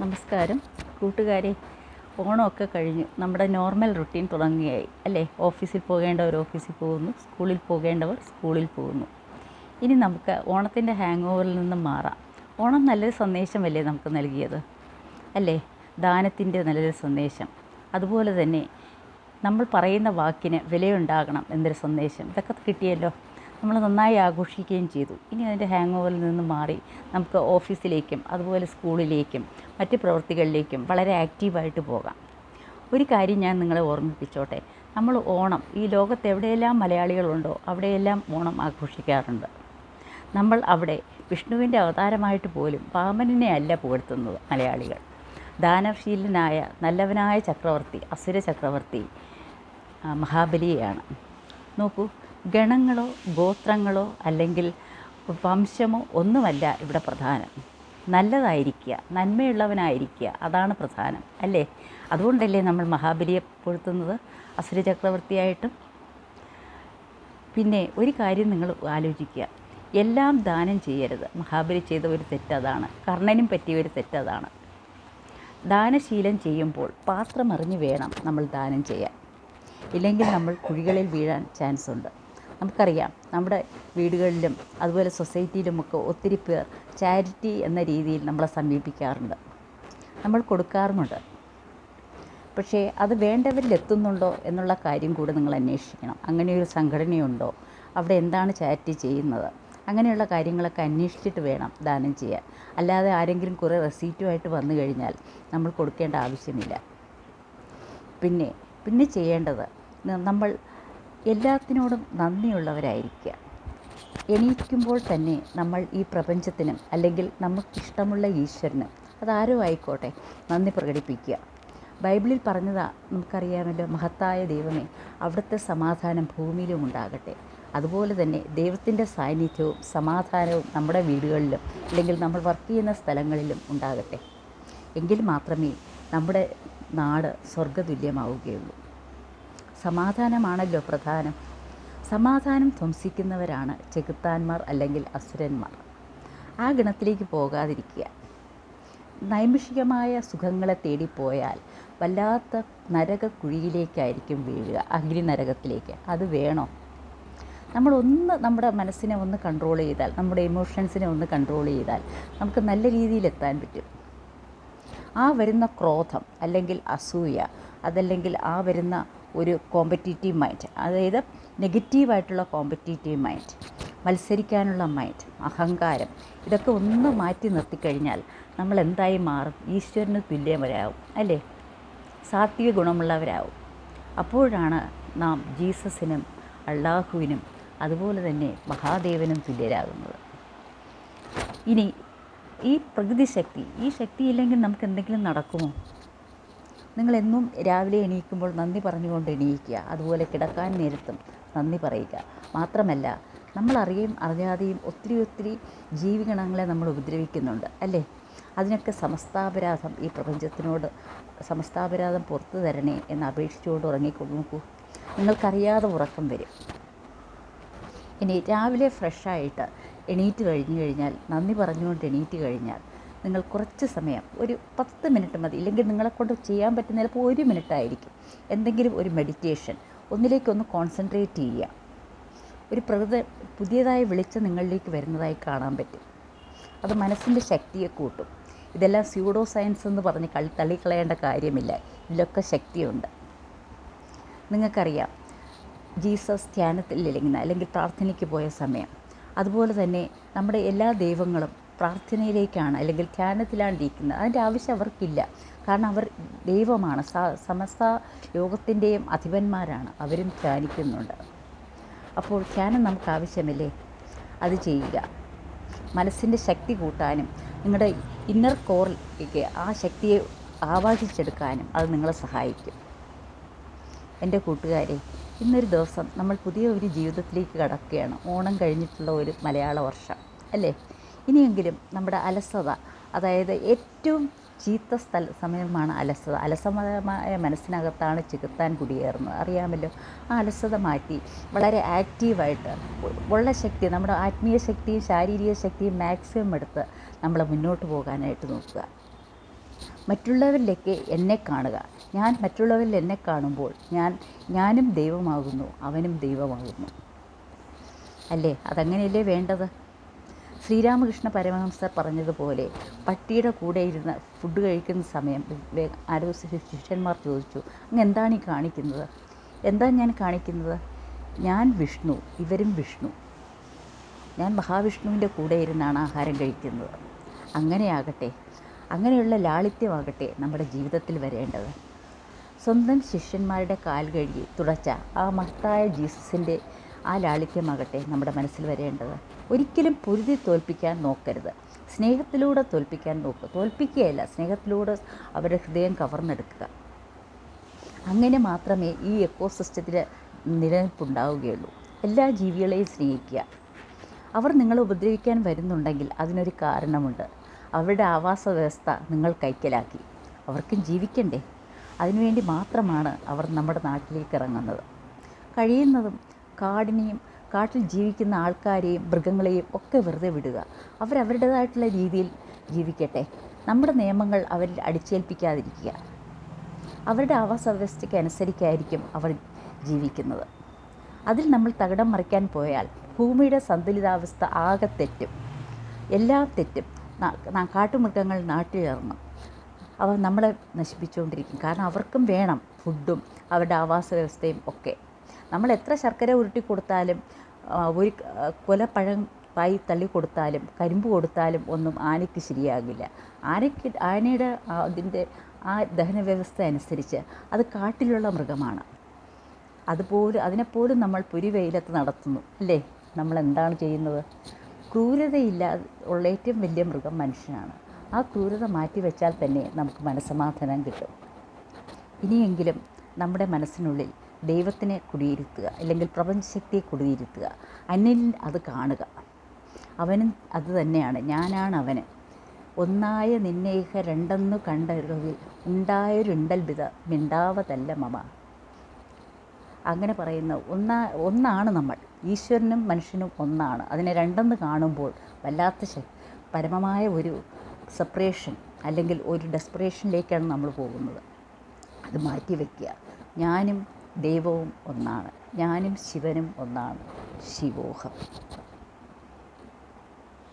നമസ്കാരം. കൂട്ടുകാരെ ഓണമൊക്കെ കഴിഞ്ഞു. നമ്മുടെ നോർമൽ റുട്ടീൻ തുടങ്ങുകയായി അല്ലേ? ഓഫീസിൽ പോകേണ്ടവർ ഓഫീസിൽ പോകുന്നു. സ്കൂളിൽ പോകേണ്ടവർ സ്കൂളിൽ പോകുന്നു. ഇനി നമുക്ക് ഓണത്തിന്റെ ഹാങ് ഓവറിൽ നിന്നും മാറാം. ഓണം നല്ലൊരു സന്ദേശമല്ലേ നമുക്ക് നൽകിയത്? അല്ലേ? ദാനത്തിന്റെ നല്ലൊരു സന്ദേശം. അതുപോലെ തന്നെ നമ്മൾ പറയുന്ന വാക്കിന് വിലയുണ്ടാകണം എന്നൊരു സന്ദേശം. ഇതൊക്കെ കിട്ടിയല്ലോ? നമ്മൾ നന്നായി ആഘോഷിക്കുകയും ചെയ്തു. ഇനി അതിന്റെ ഹാങ് ഓവറിൽ നിന്ന് മാറി നമുക്ക് ഓഫീസിലേക്കും അതുപോലെ സ്കൂളിലേക്കും മറ്റ് പ്രവൃത്തികളിലേക്കും വളരെ ആക്റ്റീവായിട്ട് പോകാം. ഒരു കാര്യം ഞാൻ നിങ്ങളെ ഓർമ്മിപ്പിച്ചോട്ടെ. നമ്മൾ ഓണം ഈ ലോകത്ത് എവിടെയെല്ലാം മലയാളികളുണ്ടോ അവിടെയെല്ലാം ഓണം ആഘോഷിക്കാറുണ്ട്. നമ്മൾ അവിടെ വിഷ്ണുവിന്റെ അവതാരമായിട്ട് പോലും വാമനെ അല്ല പുകഴ്ത്തുന്നത് മലയാളികൾ. ദാനശീലനായ നല്ലവനായ ചക്രവർത്തി അസുര ചക്രവർത്തി മഹാബലിയെയാണ്. നോക്കൂ ഗണങ്ങളോ ഗോത്രങ്ങളോ അല്ലെങ്കിൽ വംശമോ ഒന്നുമല്ല ഇവിടെ പ്രധാനം. നല്ലതായിരിക്കുക നന്മയുള്ളവനായിരിക്കുക അതാണ് പ്രധാനം അല്ലേ? അതുകൊണ്ടല്ലേ നമ്മൾ മഹാബലിയെ പൊഴുത്തുന്നത്? അസുര ചക്രവർത്തിയായിട്ടും. പിന്നെ ഒരു കാര്യം നിങ്ങൾ ആലോചിക്കുക. എല്ലാം ദാനം ചെയ്യരുത്. മഹാബലി ചെയ്ത ഒരു തെറ്റതാണ് കർണനും പറ്റിയ ഒരു തെറ്റതാണ് ദാനശീലം ചെയ്യുമ്പോൾ പാത്രം അറിഞ്ഞ് വേണം നമ്മൾ ദാനം ചെയ്യാൻ. ഇല്ലെങ്കിൽ നമ്മൾ കുഴികളിൽ വീഴാൻ ചാൻസ് ഉണ്ട് നമുക്കറിയാം. നമ്മുടെ വീടുകളിലും അതുപോലെ സൊസൈറ്റിയിലും ഒക്കെ ഒത്തിരി പേർ ചാരിറ്റി എന്ന രീതിയിൽ നമ്മളെ സമീപിക്കാറുണ്ട്. നമ്മൾ കൊടുക്കാറുമുണ്ട്. പക്ഷേ അത് വേണ്ടവരിൽ എത്തുന്നുണ്ടോ എന്നുള്ള കാര്യം കൂടെ നിങ്ങൾ അന്വേഷിക്കണം. അങ്ങനെയൊരു സംഘടനയുണ്ടോ? അവിടെ എന്താണ് ചാരിറ്റി ചെയ്യുന്നത്? അങ്ങനെയുള്ള കാര്യങ്ങളൊക്കെ അന്വേഷിച്ചിട്ട് വേണം ദാനം ചെയ്യാൻ. അല്ലാതെ ആരെങ്കിലും കുറേ റെസീറ്റുമായിട്ട് വന്നു കഴിഞ്ഞാൽ നമ്മൾ കൊടുക്കേണ്ട ആവശ്യമില്ല. പിന്നെ പിന്നെ ചെയ്യേണ്ടത് നമ്മൾ എല്ലാത്തിനോടും നന്ദിയുള്ളവരായിരിക്കുക. എണീക്കുമ്പോൾ തന്നെ നമ്മൾ ഈ പ്രപഞ്ചത്തിനും അല്ലെങ്കിൽ നമുക്കിഷ്ടമുള്ള ഈശ്വരനും അതാരോ ആയിക്കോട്ടെ നന്ദി പ്രകടിപ്പിക്കുക. ബൈബിളിൽ പറഞ്ഞതാ നമുക്കറിയാമല്ലോ മഹത്തായ ദൈവമേ അവിടുത്തെ സമാധാനം ഭൂമിയിലും ഉണ്ടാകട്ടെ. അതുപോലെ തന്നെ ദൈവത്തിന്റെ സാന്നിധ്യവും സമാധാനവും നമ്മുടെ വീടുകളിലും അല്ലെങ്കിൽ നമ്മൾ വർക്ക് ചെയ്യുന്ന സ്ഥലങ്ങളിലും ഉണ്ടാകട്ടെ. എങ്കിൽ മാത്രമേ നമ്മുടെ നാട് സ്വർഗതുല്യമാവുകയുള്ളൂ സമാധാനമാണല്ലോ പ്രധാനം. സമാധാനം ധ്വംസിക്കുന്നവരാണ് ചെകുത്താന്മാർ അല്ലെങ്കിൽ അസുരന്മാർ. ആ ഗണത്തിലേക്ക് പോകാതിരിക്കുക. നൈമിഷികമായ സുഖങ്ങളെ തേടിപ്പോയാൽ വല്ലാത്ത നരക കുഴിയിലേക്കായിരിക്കും വീഴുക അഗ്നി നരകത്തിലേക്ക് അത് വേണോ? നമ്മളൊന്ന് നമ്മുടെ മനസ്സിനെ ഒന്ന് കൺട്രോൾ ചെയ്താൽ നമ്മുടെ ഇമോഷൻസിനെ ഒന്ന് കൺട്രോൾ ചെയ്താൽ നമുക്ക് നല്ല രീതിയിൽ എത്താൻ പറ്റും. ആ വരുന്ന ക്രോധം അല്ലെങ്കിൽ അസൂയ അതല്ലെങ്കിൽ ആ വരുന്ന ഒരു കോമ്പറ്റീറ്റീവ് മൈൻഡ് അതായത് നെഗറ്റീവായിട്ടുള്ള കോമ്പറ്റീറ്റീവ് മൈൻഡ് മത്സരിക്കാനുള്ള മൈൻഡ് അഹങ്കാരം ഇതൊക്കെ ഒന്ന് മാറ്റി നിർത്തിക്കഴിഞ്ഞാൽ നമ്മൾ എന്തായി മാറും? ഈശ്വരന് തുല്യമരാകും അല്ലേ? സാത്വിക ഗുണമുള്ളവരാകും അപ്പോഴാണ് നാം ജീസസിനും അള്ളാഹുവിനും അതുപോലെ തന്നെ മഹാദേവനും തുല്യരാകുന്നത്. ഇനി ഈ പ്രകൃതി ശക്തി ഈ ശക്തി ഇല്ലെങ്കിൽ നമുക്ക് എന്തെങ്കിലും നടക്കുമോ? നിങ്ങളെന്നും രാവിലെ എണീക്കുമ്പോൾ നന്ദി പറഞ്ഞുകൊണ്ട് എണീക്കുക. അതുപോലെ കിടക്കാൻ നേരത്തും നന്ദി പറയുക. മാത്രമല്ല നമ്മളറിയും അറിയാതെയും ഒത്തിരി ഒത്തിരി ജീവിഗണങ്ങളെ നമ്മൾ ഉപദ്രവിക്കുന്നുണ്ട് അല്ലേ? അതിനൊക്കെ സമസ്താപരാധം ഈ പ്രപഞ്ചത്തിനോട് സമസ്താപരാധം പുറത്തു തരണേ എന്ന് അപേക്ഷിച്ചുകൊണ്ട് ഉറങ്ങിക്കൊണ്ടു നോക്കൂ. നിങ്ങൾക്കറിയാതെ ഉറക്കം വരും. ഇനി രാവിലെ ഫ്രഷായിട്ട് എണീറ്റ് കഴിഞ്ഞു കഴിഞ്ഞാൽ നന്ദി പറഞ്ഞുകൊണ്ട് എണീറ്റ് കഴിഞ്ഞാൽ നിങ്ങൾ കുറച്ച് സമയം ഒരു പത്ത് മിനിറ്റ് മതി. ഇല്ലെങ്കിൽ നിങ്ങളെക്കൊണ്ട് ചെയ്യാൻ പറ്റുന്ന ചിലപ്പോൾ ഒരു മിനിറ്റ് ആയിരിക്കും എന്തെങ്കിലും ഒരു മെഡിറ്റേഷൻ ഒന്നിലേക്കൊന്ന് കോൺസെൻട്രേറ്റ് ചെയ്യുക. ഒരു പ്രകൃതി പുതിയതായി വെളിച്ചം നിങ്ങളിലേക്ക് വരുന്നതായി കാണാൻ പറ്റും. അത് മനസ്സിന്റെ ശക്തിയെ കൂട്ടും. ഇതെല്ലാം സ്യൂഡോ സയൻസ് എന്ന് പറഞ്ഞ് കളി തള്ളിക്കളയേണ്ട കാര്യമില്ല. ഇതിലൊക്കെ ശക്തിയുണ്ട്. നിങ്ങൾക്കറിയാം ജീസസ് ധ്യാനത്തിൽ ഇല്ലെങ്കിൽ അല്ലെങ്കിൽ പ്രാർത്ഥനയ്ക്ക് പോയ സമയം. അതുപോലെ തന്നെ നമ്മുടെ എല്ലാ ദൈവങ്ങളും പ്രാർത്ഥനയിലേക്കാണ് അല്ലെങ്കിൽ ധ്യാനത്തിലാണ് ഇരിക്കുന്നത് അതിന്റെ ആവശ്യം അവർക്കില്ല. കാരണം അവർ ദൈവമാണ്. സമസ്ത ലോകത്തിന്റെയും അധിപന്മാരാണ്. അവരും ധ്യാനിക്കുന്നുണ്ട്. അപ്പോൾ ധ്യാനം നമുക്ക് ആവശ്യമില്ലേ? അത് ചെയ്യുക. മനസ്സിന്റെ ശക്തി കൂട്ടാനും നിങ്ങളുടെ ഇന്നർ കോറിലേക്ക് ആ ശക്തിയെ ആവാഹിച്ചെടുക്കാനും അത് നിങ്ങളെ സഹായിക്കും. എന്റെ കൂട്ടുകാരെ ഇന്നൊരു ദിവസം നമ്മൾ പുതിയ ഒരു ജീവിതത്തിലേക്ക് കടക്കുകയാണ്. ഓണം കഴിഞ്ഞിട്ടുള്ള ഒരു മലയാള വർഷം. അല്ലേ? ഇനിയെങ്കിലും നമ്മുടെ അലസത അതായത് ഏറ്റവും ചീത്ത സ്ഥല സമയമാണ് അലസത. അലസമായ മനസ്സിനകത്താണ് ചികുത്താൻ കുടിയേറുന്നത്. അറിയാമല്ലോ? ആ അലസത മാറ്റി വളരെ ആക്റ്റീവായിട്ട് ഉള്ള ശക്തി നമ്മുടെ ആത്മീയ ശക്തിയും ശാരീരിക ശക്തിയും മാക്സിമം എടുത്ത് നമ്മൾ മുന്നോട്ട് പോകാനായിട്ട് നോക്കുക. മറ്റുള്ളവരിലേക്ക് എന്നെ കാണുക. ഞാൻ മറ്റുള്ളവരിൽ എന്നെ കാണുമ്പോൾ ഞാൻ ഞാനും ദൈവമാകുന്നു അവനും ദൈവമാകുന്നു. അല്ലേ? അതങ്ങനെയല്ലേ വേണ്ടത്? ശ്രീരാമകൃഷ്ണ പരമഹംസർ പറഞ്ഞതുപോലെ പട്ടിയുടെ കൂടെ ഇരുന്ന് ഫുഡ് കഴിക്കുന്ന സമയം ആരോ ശിഷ്യന്മാർ ചോദിച്ചു അങ്ങ് എന്താണ് ഈ കാണിക്കുന്നത്? എന്താ ഞാൻ കാണിക്കുന്നത്? ഞാൻ വിഷ്ണു ഇവരും വിഷ്ണു. ഞാൻ മഹാവിഷ്ണുവിന്റെ കൂടെ ഇരുന്നാണ് ആഹാരം കഴിക്കുന്നത്. അങ്ങനെയാകട്ടെ അങ്ങനെയുള്ള ലാളിത്യമാകട്ടെ നമ്മുടെ ജീവിതത്തിൽ വരേണ്ടത്. സ്വന്തം ശിഷ്യന്മാരുടെ കാൽ കഴുകി തുടച്ച ആ മഹത്തായ ജീസസിന്റെ ആ ലാളിത്യമാകട്ടെ നമ്മുടെ മനസ്സിൽ വരേണ്ടത്. ഒരിക്കലും പൊരുതി തോൽപ്പിക്കാൻ നോക്കരുത്. സ്നേഹത്തിലൂടെ തോൽപ്പിക്കാൻ നോക്കുക തോൽപ്പിക്കുകയല്ല സ്നേഹത്തിലൂടെ അവരുടെ ഹൃദയം കവർന്നെടുക്കുക. അങ്ങനെ മാത്രമേ ഈ എക്കോ സിസ്റ്റത്തിൽ നിലനിൽപ്പുണ്ടാവുകയുള്ളൂ. എല്ലാ ജീവികളെയും സ്നേഹിക്കുക. അവർ നിങ്ങളെ ഉപദ്രവിക്കാൻ വരുന്നുണ്ടെങ്കിൽ അതിനൊരു കാരണമുണ്ട്. അവരുടെ ആവാസ വ്യവസ്ഥ നിങ്ങൾ കൈക്കലാക്കി. അവർക്കും ജീവിക്കണ്ടേ? അതിനുവേണ്ടി മാത്രമാണ് അവർ നമ്മുടെ നാട്ടിലേക്ക് ഇറങ്ങുന്നത്. കഴിയുന്നതും കാടിനെയും കാട്ടിൽ ജീവിക്കുന്ന ആൾക്കാരെയും മൃഗങ്ങളെയും ഒക്കെ വെറുതെ വിടുക. അവരവരുടേതായിട്ടുള്ള രീതിയിൽ ജീവിക്കട്ടെ. നമ്മുടെ നിയമങ്ങൾ അവരിൽ അടിച്ചേൽപ്പിക്കാതിരിക്കുക. അവരുടെ ആവാസ വ്യവസ്ഥയ്ക്ക് അനുസരിച്ചായിരിക്കും അവർ ജീവിക്കുന്നത്. അതിൽ നമ്മൾ തകിടം മറിക്കാൻ പോയാൽ ഭൂമിയുടെ സന്തുലിതാവസ്ഥ ആകെ തെറ്റും. എല്ലാം തെറ്റും. കാട്ടുമൃഗങ്ങൾ നാട്ടിൽ കാട്ടുമൃഗങ്ങൾ നാട്ടിലിറങ്ങും അവ നമ്മളെ നശിപ്പിച്ചുകൊണ്ടിരിക്കും. കാരണം അവർക്കും വേണം ഫുഡും അവരുടെ ആവാസ വ്യവസ്ഥയും ഒക്കെ. നമ്മൾ എത്ര ശർക്കര ഉരുട്ടി കൊടുത്താലും ഒരു കൊലപ്പഴം കൊല പഴം പായി തള്ളി കൊടുത്താലും കരിമ്പ് കൊടുത്താലും ഒന്നും ആനയ്ക്ക് ശരിയാകില്ല. ആനയ്ക്ക് ആനയുടെ അതിന്റെ ആ ദഹന വ്യവസ്ഥ അനുസരിച്ച് അത് കാട്ടിലുള്ള മൃഗമാണ്. അതുപോലെ അതിനെപ്പോലും നമ്മൾ പുരിവെയിലത്ത് നടത്തുന്നു അല്ലേ? നമ്മൾ എന്താണ് ചെയ്യുന്നത്? ക്രൂരതയില്ലാതെ ഉള്ള ഏറ്റവും വലിയ മൃഗം മനുഷ്യനാണ്. ആ ക്രൂരത മാറ്റി വെച്ചാൽ തന്നെ നമുക്ക് മനസ്സമാധാനം കിട്ടും. ഇനിയെങ്കിലും നമ്മുടെ മനസ്സിനുള്ളിൽ ദൈവത്തിനെ കുടിയിരുത്തുക അല്ലെങ്കിൽ പ്രപഞ്ചശക്തിയെ കുടിയിരുത്തുക അന്നിൽ അത് കാണുക. അവനും അത് തന്നെയാണ്. ഞാനാണ് അവന്. ഒന്നായ നിന്നേഹ രണ്ടെന്നു കണ്ടറിവിൽ ഉണ്ടായൊരുണ്ടൽ വിധ മിണ്ടാവതല്ല മമ. അങ്ങനെ പറയുന്ന ഒന്നാ ഒന്നാണ് നമ്മൾ. ഈശ്വരനും മനുഷ്യനും ഒന്നാണ്. അതിനെ രണ്ടെന്ന് കാണുമ്പോൾ വല്ലാത്ത പരമമായ ഒരു സെപ്പറേഷൻ അല്ലെങ്കിൽ ഒരു ഡെസ്പറേഷനിലേക്കാണ് നമ്മൾ പോകുന്നത്. അത് മാറ്റി വയ്ക്കുക ഞാനും ദൈവവും ഒന്നാണ്. ഞാനും ശിവനും ഒന്നാണ്. ശിവോഹം.